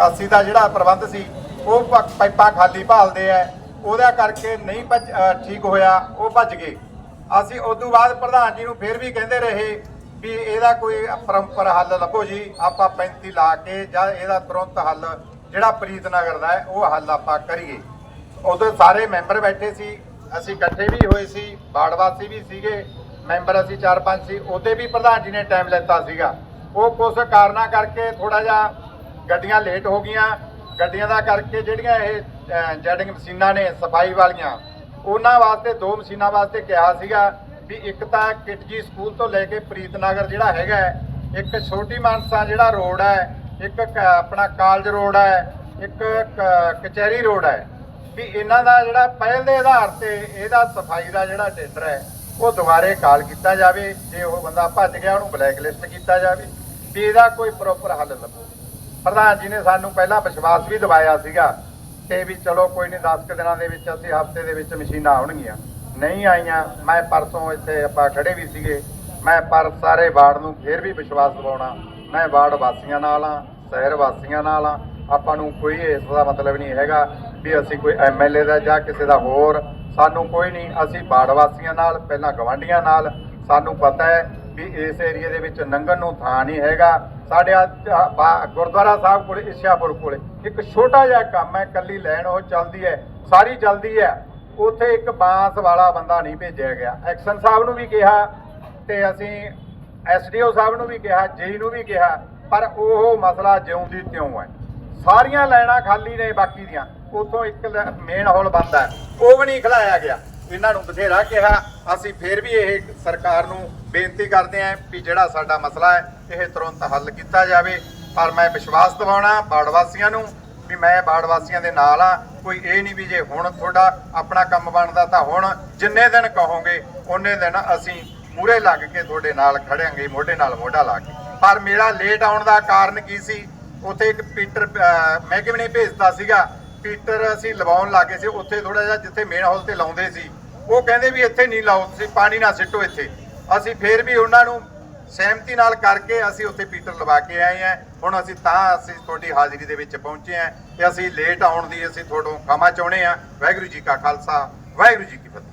ਨਿਕਾਸੀ ਦਾ ਜਿਹੜਾ ਪ੍ਰਬੰਧ ਸੀ, ਉਹ ਪ- ਪਾਈਪਾਂ ਖਾਲੀ ਭਾਲਦੇ ਐ ਉਹਦਾ ਕਰਕੇ ਨਹੀਂ ਭੱਜ- ਠੀਕ ਹੋਇਆ, ਉਹ ਭੱਜ ਗਏ। ਅਸੀਂ ਉਸ ਤੋਂ ਬਾਅਦ ਪ੍ਰਧਾਨ ਜੀ ਨੂੰ ਫਿਰ ਵੀ ਕਹਿੰਦੇ ਰਹੇ ਵੀ ਇਹਦਾ ਕੋਈ ਪਰੰਪਰ ਹੱਲ ਲੱਭੋ ਜੀ, ਆਪਾਂ 35 ਲਾ ਕੇ ਜਾਂ ਇਹਦਾ ਤੁਰੰਤ ਹੱਲ, ਜਿਹੜਾ ਪ੍ਰੀਤਨਗਰ ਦਾ ਹੈ, ਉਹ ਹੱਲ ਆਪਾਂ ਕਰੀਏ। ਉਦੋਂ ਸਾਰੇ ਮੈਂਬਰ ਬੈਠੇ ਸੀ, ਅਸੀਂ ਇਕੱਠੇ ਵੀ ਹੋਏ ਸੀ ਬਾੜਵਾਸੀ ਵੀ ਸੀਗੇ, ਮੈਂਬਰ ਅਸੀਂ ਚਾਰ ਪੰਜ ਸੀ, ਉਹਦੇ ਵੀ ਪ੍ਰਧਾਨ ਜੀ ਨੇ ਟਾਈਮ ਲੈਤਾ ਸੀਗਾ। ਉਹ ਕੁਝ ਕਾਰਨਾਂ ਕਰਕੇ ਥੋੜਾ ਜਿਹਾ ਗੱਡੀਆਂ ਲੇਟ ਹੋ ਗਈਆਂ। ਗੱਡੀਆਂ ਦਾ ਕਰਕੇ ਜਿਹੜੀਆਂ ਇਹ ਜੈਡਿੰਗ ਮਸ਼ੀਨਾਂ ਨੇ, ਸਫ਼ਾਈ ਵਾਲੀਆਂ, ਉਹਨਾਂ ਵਾਸਤੇ ਦੋ ਮਸ਼ੀਨਾਂ ਵਾਸਤੇ ਕਿਹਾ ਸੀਗਾ ਵੀ ਇੱਕ ਤਾਂ ਕਿਟਜੀ ਸਕੂਲ ਤੋਂ ਲੈ ਕੇ ਪ੍ਰੀਤਨਗਰ ਜਿਹੜਾ ਹੈਗਾ ਇੱਕ ਛੋਟੀ ਮਾਨਸਾ ਜਿਹੜਾ ਰੋਡ ਹੈ, ਇੱਕ ਕ- ਆਪਣਾ ਕਾਲਜ ਰੋਡ ਹੈ, ਇੱਕ ਕ- ਕਚਹਿਰੀ ਰੋਡ ਹੈ, ਵੀ ਇਹਨਾਂ ਦਾ ਜਿਹੜਾ ਪਹਿਲ ਦੇ ਆਧਾਰ ਤੇ ਇਹਦਾ ਸਫ਼ਾਈ ਦਾ ਜਿਹੜਾ ਟੈਂਡਰ ਹੈ, ਉਹ ਦੁਬਾਰੇ ਕਾਲ ਕੀਤਾ ਜਾਵੇ, ਜੇ ਉਹ ਬੰਦਾ ਭੱਜ ਗਿਆ, ਉਹਨੂੰ ਬਲੈਕ ਲਿਸਟ ਕੀਤਾ ਜਾਵੇ, ਵੀ ਇਹਦਾ ਕੋਈ ਪ੍ਰੋਪਰ ਹੱਲ ਲੱਭੋ। ਪ੍ਰਧਾਨ ਜੀ ਨੇ ਸਾਨੂੰ ਪਹਿਲਾਂ ਵਿਸ਼ਵਾਸ ਵੀ ਦਿਵਾਇਆ ਸੀਗਾ ਕਿ ਵੀ ਚਲੋ ਕੋਈ ਨਹੀਂ 10 ਕੁ ਦਿਨਾਂ ਦੇ ਵਿੱਚ ਅਸੀਂ ਹਫ਼ਤੇ ਦੇ ਵਿੱਚ ਮਸ਼ੀਨਾਂ ਆਉਣਗੀਆਂ। ਨਹੀਂ ਆਈਆਂ। ਮੈਂ ਪਰਸੋਂ ਇੱਥੇ ਆਪਾਂ ਖੜੇ ਵੀ ਸੀਗੇ। ਮੈਂ ਪਰ ਸਾਰੇ ਵਾਰਡ ਨੂੰ ਫੇਰ ਵੀ ਵਿਸ਼ਵਾਸ ਦਿਵਾਉਣਾ। ਮੈਂ ਵਾਰਡ ਵਾਸੀਆਂ ਨਾਲ ਆ ਸ਼ਹਿਰ ਵਾਸੀਆਂ ਨਾਲ ਆ ਆਪਾਂ ਨੂੰ ਕੋਈ ਇਸ ਦਾ ਮਤਲਬ ਨਹੀਂ ਹੈਗਾ ਵੀ ਅਸੀਂ ਕੋਈ ਐਮਐਲਏ ਦਾ ਜਾਂ ਕਿਸੇ ਦਾ ਹੋਰ। ਸਾਨੂੰ ਕੋਈ ਨਹੀਂ। ਅਸੀਂ ਵਾਰਡ ਵਾਸੀਆਂ ਨਾਲ, ਪਹਿਲਾਂ ਗਵਾਂਢੀਆਂ ਨਾਲ। ਸਾਨੂੰ ਪਤਾ ਹੈ ਵੀ ਇਸ ਏਰੀਆ ਦੇ ਵਿੱਚ ਨੰਗਣ ਨੂੰ ਥਾਂ ਨਹੀਂ ਹੈਗਾ। ਸਾਡੇ ਆ ਗੁਰਦੁਆਰਾ ਸਾਹਿਬ ਕੋਲੇ ਇਸ਼ਾਪੁਰ ਕੋਲੇ, ਇੱਕ ਛੋਟਾ ਜਿਹਾ ਕੰਮ ਹੈ ਕੱਲੀ ਲੈਣ ਉਹ ਚੱਲਦੀ ਹੈ, ਸਾਰੀ ਚੱਲਦੀ ਹੈ। ਉੱਥੇ ਇੱਕ ਬਾਂਸ ਵਾਲਾ ਬੰਦਾ ਨਹੀਂ ਭੇਜਿਆ ਗਿਆ। ਐਕਸ਼ਨ ਸਾਹਿਬ ਨੂੰ ਵੀ ਕਿਹਾ ਤੇ ਅਸੀਂ ਐਸਡੀਓ ਸਾਹਿਬ ਨੂੰ ਵੀ ਕਿਹਾ, ਜੇਈ ਨੂੰ ਵੀ ਕਿਹਾ, ਪਰ ਉਹ ਮਸਲਾ ਜਿਉਂ ਦੀ ਤਿਉਂ ਹੈ। ਸਾਰੀਆਂ ਲਾਈਨਾਂ ਖਾਲੀ ਨੇ ਬਾਕੀ ਦੀਆਂ। ਉਥੋਂ ਇੱਕ ਮੇਨ ਹਾਲ ਬੰਦ ਹੈ। ਉਹ ਵੀ ਨਹੀਂ ਖਲਾਇਆ ਗਿਆ। ਇਹਨਾਂ ਨੂੰ ਬਥੇਰਾ ਕਿਹਾ। ਅਸੀਂ ਫੇਰ ਵੀ ਇਹ ਸਰਕਾਰ ਨੂੰ ਬੇਨਤੀ ਕਰਦੇ ਆਂ ਵੀ ਜਿਹੜਾ ਸਾਡਾ ਮਸਲਾ ਹੈ ਇਹ ਤੁਰੰਤ ਹੱਲ ਕੀਤਾ ਜਾਵੇ। ਪਰ ਮੈਂ ਵਿਸ਼ਵਾਸ ਦਿਵਾਉਣਾ ਬਾੜ ਵਾਸੀਆਂ ਨੂੰ ਵੀ ਮੈਂ ਬਾੜ ਵਾਸੀਆਂ ਦੇ ਨਾਲ ਆ ਕੋਈ ਇਹ ਨਹੀਂ ਵੀ ਜੇ ਹੁਣ ਤੁਹਾਡਾ ਆਪਣਾ ਕੰਮ ਬਣਦਾ ਤਾਂ ਹੁਣ ਜਿੰਨੇ ਦਿਨ ਕਹੋਗੇ ਉਹਨੇ ਦਿਨ ਅਸੀਂ ਮੂਰੇ ਲੱਗ ਕੇ ਤੁਹਾਡੇ ਨਾਲ ਖੜਾਂਗੇ ਮੋਢੇ ਨਾਲ ਮੋਢਾ ਲਾ ਕੇ। ਪਰ ਮੇਰਾ ਲੇਟ ਆਉਣ ਦਾ ਕਾਰਨ ਕੀ ਸੀ? ਉੱਥੇ ਇੱਕ ਪੀਟਰ ਅਹ, ਮਹਿਕਮੇ ਨੇ ਭੇਜਤਾ ਸੀਗਾ। ਪੀਟਰ ਅਸੀਂ ਲਵਾਉਣ ਲੱਗੇ ਸੀ। ਉੱਥੇ ਥੋੜਾ ਜਿਹਾ ਜਿੱਥੇ ਮੇਨ ਹਾਲ ਤੇ ਲਾਉਂਦੇ ਸੀ ਉਹ ਕਹਿੰਦੇ ਵੀ ਇੱਥੇ ਨਹੀਂ ਲਾਓ, ਤੁਸੀਂ ਪਾਣੀ ਨਾ ਸਿੱਟੋ ਇੱਥੇ। ਅਸੀਂ ਫੇਰ ਵੀ ਉਹਨਾਂ ਨੂੰ ਸਹਿਮਤੀ ਨਾਲ ਕਰਕੇ ਅਸੀਂ ਉੱਥੇ ਪੀਟਰ ਲਵਾ ਕੇ ਆਏ ਹਾਂ। ਹੁਣ ਅਸੀਂ ਤਾਂ ਅਸੀਂ ਤੁਹਾਡੀ ਹਾਜ਼ਰੀ ਦੇ ਵਿੱਚ ਪਹੁੰਚੇ ਹਾਂ ਤੇ ਅਸੀਂ ਲੇਟ ਆਉਣ ਦੀ ਅਸੀਂ ਤੁਹਾਡੋਂ ਖਮਾ ਚਾਹੁੰਦੇ ਹਾਂ। ਵਾਹਿਗੁਰੂ ਜੀ ਕਾ ਖਾਲਸਾ, ਵਾਹਿਗੁਰੂ ਜੀ ਕੀ ਫਤਿਹ।